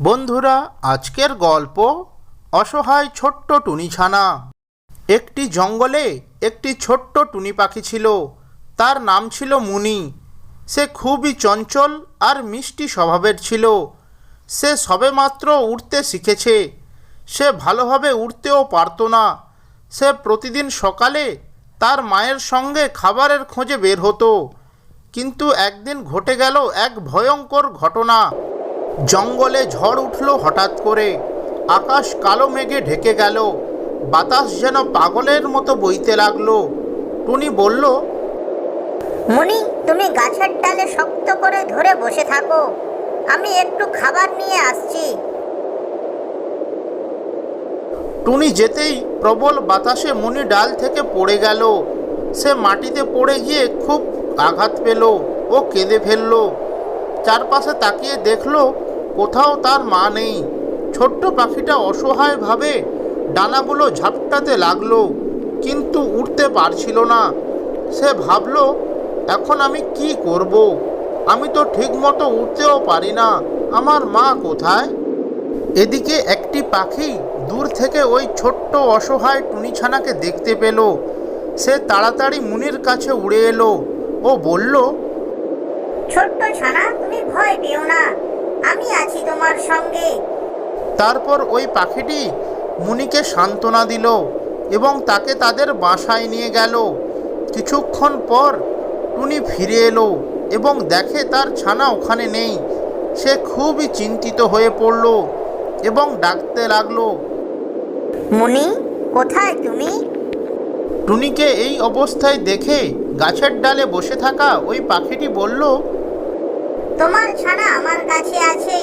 বন্ধুরা, আজকের গল্প অসহায় ছোট্ট টুনি ছানা একটি জঙ্গলে একটি ছোট্ট টুনি পাখি ছিল। তার নাম ছিল মুনি। সে খুবই চঞ্চল আর মিষ্টি স্বভাবের ছিল। সে সবেমাত্র উড়তে শিখেছে। সে ভালোভাবে উড়তেও পারতো না। সে প্রতিদিন সকালে তার মায়ের সঙ্গে খাবারের খোঁজে বের হতো। কিন্তু একদিন ঘটে গেল এক ভয়ঙ্কর ঘটনা। জঙ্গলে ঝড় উঠল হঠাৎ করে। আকাশ কালো মেঘে ঢেকে গেল। বাতাস যেন পাগলের মতো বইতে লাগল। টুনি বলল মুনি তুমি গাছের ডালে শক্ত করে ধরে বসে থাকো। আমি একটু খাবার নিয়ে আসছি। টুনি যেতেই প্রবল বাতাসে মুনি ডাল থেকে পড়ে গেল। সে মাটিতে পড়ে গিয়ে খুব আঘাত পেল ও কেঁদে ফেলল। চারপাশে তাকিয়ে দেখল কোথাও তার মা নেই। ছোট্ট পাখিটা অসহায়ভাবে ডানাগুলো ঝাপটাতে লাগল, কিন্তু উঠতে পারছিল না। সে ভাবলো, এখন আমি কি করব? আমি তো ঠিকমতো উঠতেও পারি না। আমার মা কোথায়? এদিকে একটি পাখি দূর থেকে ওই ছোট্ট অসহায় টুনিছানাকে দেখতে পেল। সে তাড়াতাড়ি মুনির কাছে উড়ে এলো ও বলল ছোট্ট ছানা তুমি ভয় পেও না। আমি আছি তোমার সঙ্গে। তারপর ওই পাখিটি মুনিকে সান্ত্বনা দিল এবং তাকে তাদের বাসায় নিয়ে গেল। কিছুক্ষণ পর টুনি ফিরে এলো এবং দেখে তার ছানা ওখানে নেই। সে খুবই চিন্তিত হয়ে পড়ল এবং ডাকতে লাগল মুনি কোথায় তুমি? টুনিকে এই অবস্থায় দেখে গাছের ডালে বসে থাকা ওই পাখিটি বলল তোমার ছানা আমার কাছে আছে।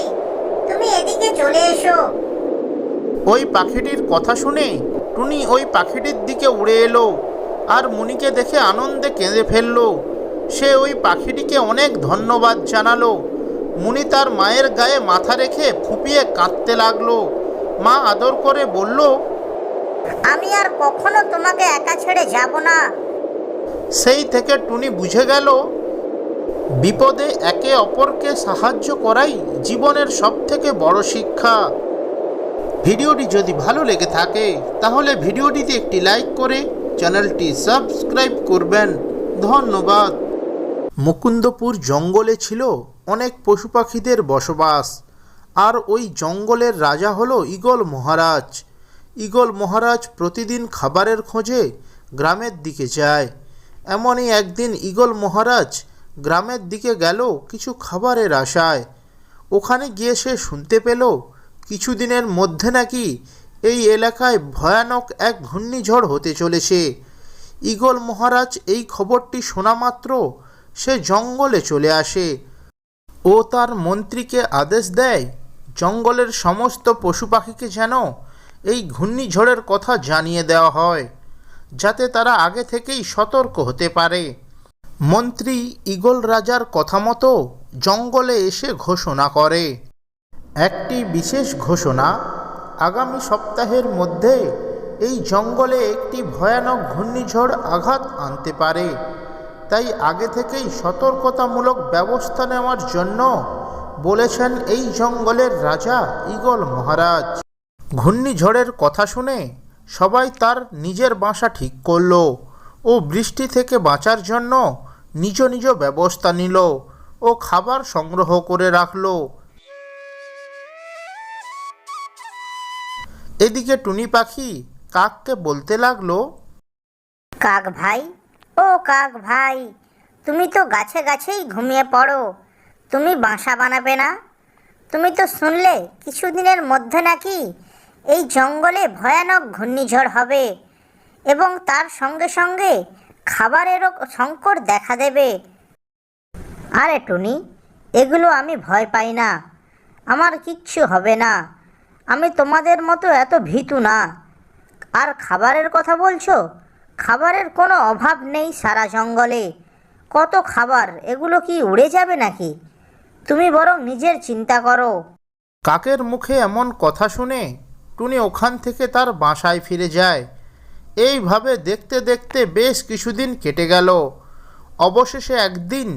তুমি এদিকে চলে এসো। ওই পাখিটির কথা শুনে টুনি ওই পাখিটির দিকে উড়ে এলো আর মুনিকে দেখে আনন্দে কেঁদে ফেলল। সে ওই পাখিটিকে অনেক ধন্যবাদ জানালো। মুনি তার মায়ের গায়ে মাথা রেখে ফুপিয়ে কাঁদতে লাগল। মা আদর করে বলল আমি আর কখনো তোমাকে একা ছেড়ে যাব না। সেই থেকে টুনি বুঝে গেল বিপদে একে অপরকে সাহায্য করাই জীবনের সবথেকে বড় শিক্ষা। ভিডিওটি যদি ভালো লেগে থাকে, তাহলে ভিডিওটিতে একটি লাইক করে চ্যানেলটি সাবস্ক্রাইব করবেন। ধন্যবাদ। মুকুন্দপুর জঙ্গলে ছিল অনেক পশু পাখিদের বসবাস, আর ওই জঙ্গলের রাজা হলো ঈগল মহারাজ। ঈগল মহারাজ প্রতিদিন খাবারের খোঁজে গ্রামের দিকে যায়। এমনই একদিন ঈগল মহারাজ গ্রামের দিকে গেল কিছু খাবারের আশায়। ওখানে গিয়ে সে শুনতে পেল, কিছুদিনের মধ্যে নাকি এই এলাকায় ভয়ানক এক ঘূর্ণিঝড় হতে চলেছে। ঈগল মহারাজ এই খবরটি শোনা মাত্র সে জঙ্গলে চলে আসে। ও তার মন্ত্রীকে আদেশ দেয়, জঙ্গলের সমস্ত পশু পাখিকে যেন এই ঘূর্ণিঝড়ের কথা জানিয়ে দেওয়া হয়, যাতে তারা আগে থেকেই সতর্ক হতে পারে। মন্ত্রী ঈগল রাজার কথা মতো জঙ্গলে এসে ঘোষণা করে। একটি বিশেষ ঘোষণা আগামী সপ্তাহের মধ্যে এই জঙ্গলে একটি ভয়ানক ঘূর্ণিঝড় আঘাত আনতে পারে। তাই আগে থেকেই সতর্কতামূলক ব্যবস্থা নেওয়ার জন্য বলেছেন এই জঙ্গলের রাজা ঈগল মহারাজ। ঘূর্ণিঝড়ের কথা শুনে সবাই তার নিজের বাসা ঠিক করল ও বৃষ্টি থেকে বাঁচার জন্য নিজ নিজ ব্যবস্থা নিল ও খাবার সংগ্রহ করে রাখল। এদিকে টুনি পাখি কাককে বলতে লাগল, কাক ভাই, ও কাক ভাই, তুমি তো গাছে গাছেই ঘুমিয়ে পড়ো। তুমি বাসা বানাবে না? তুমি তো শুনলে কিছুদিনের মধ্যে নাকি এই জঙ্গলে ভয়ানক ঘূর্ণিঝড় হবে এবং তার সঙ্গে সঙ্গে খাবারেরও সংকট দেখা দেবে। আরে টুনি, এগুলো আমি ভয় পাই না। আমার কিচ্ছু হবে না। আমি তোমাদের মতো এত ভীতু না। আর খাবারের কথা বলছো? খাবারের কোনো অভাব নেই সারা জঙ্গলে। কত খাবার, এগুলো কি উড়ে যাবে নাকি? তুমি বরং নিজের চিন্তা করো। কাকের মুখে এমন কথা শুনে টুনি ওখান থেকে তার বাসায় ফিরে যায়। এইভাবে দেখতে দেখতে বেশ কিছুদিন কেটে গেল। অবশেষে একদিন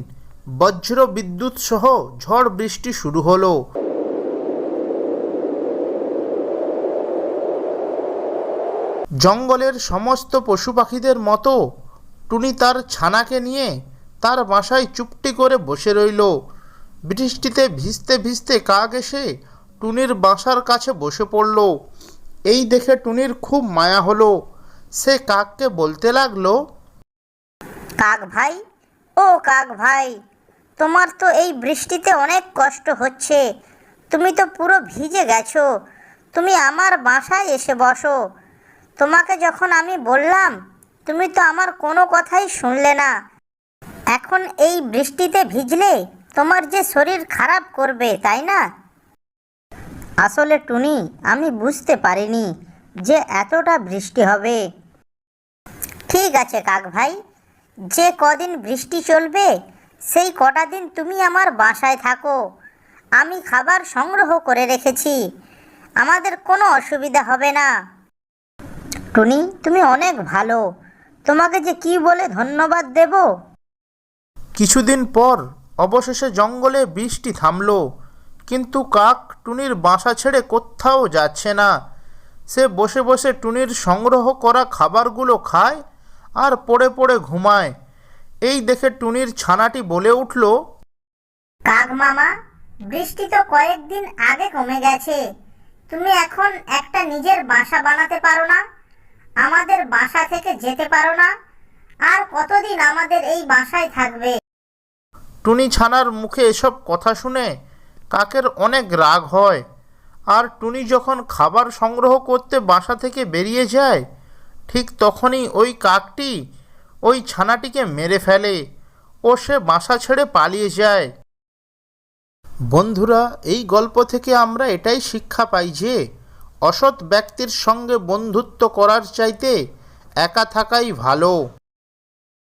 বজ্র বিদ্যুৎ সহ ঝড় বৃষ্টি শুরু হলো। জঙ্গলের সমস্ত পশু পাখিদের মতো টুনি তার ছানাকে নিয়ে তার বাসায় চুপটি করে বসে রইল। বৃষ্টিতে ভিজতে ভিজতে কাক এসে টুনির বাসার কাছে বসে পড়ল। এই দেখে টুনির খুব মায়া হলো। সে কাককে বলতে লাগল, কাক ভাই, ও কাক ভাই, তোমার তো এই বৃষ্টিতে অনেক কষ্ট হচ্ছে। তুমি তো পুরো ভিজে গেছো। তুমি আমার বাসায় এসে বসো। তোমাকে যখন আমি বললাম, তুমি তো আমার কোনো কথাই শুনলে না। এখন এই বৃষ্টিতে ভিজলে তোমার যে শরীর খারাপ করবে, তাই না? আসলে টুনি, আমি বুঝতে পারিনি যে এতটা বৃষ্টি হবে। ঠিক আছে কাক ভাই। যে কদিন বৃষ্টি চলবে, সেই কটা দিন তুমি আমার বাসায় থাকো। আমি খাবার সংগ্রহ করে রেখেছি। আমাদের কোনো অসুবিধা হবে না। টুনি, তুমি অনেক ভালো। তোমাকে যে কি বলে ধন্যবাদ দেব? কিছুদিন পর অবশেষে জঙ্গলে বৃষ্টি থামল। কিন্তু কাক টুনির বাসা ছেড়ে কোথাও যাচ্ছে না। সে বসে বসে টুনির সংগ্রহ করা খাবারগুলো খায় আর পড়ে পড়ে ঘুমায়। এই দেখে টুনির ছানাটি বলে উঠল কাক মামা বৃষ্টি তো কয়েকদিন আগে কমে গেছে। তুমি এখন একটা নিজের বাসা বানাতে পারো না আমাদের বাসা থেকে যেতে পারো না আর কতদিন আমাদের এই বাসায় থাকবে? টুনি ছানার মুখে এসব কথা শুনে কাকের অনেক রাগ হয়। আর টুনি যখন খাবার সংগ্রহ করতে বাসা থেকে বেরিয়ে যায় ঠিক তখনই ওই কাকটি ওই ছানাটিকে মেরে ফেলে ও সে বাসা ছেড়ে পালিয়ে যায়। বন্ধুরা, এই গল্প থেকে আমরা এটাই শিক্ষা পাই যে, অসৎ ব্যক্তির সঙ্গে বন্ধুত্ব করার চাইতে একা থাকাই ভালো।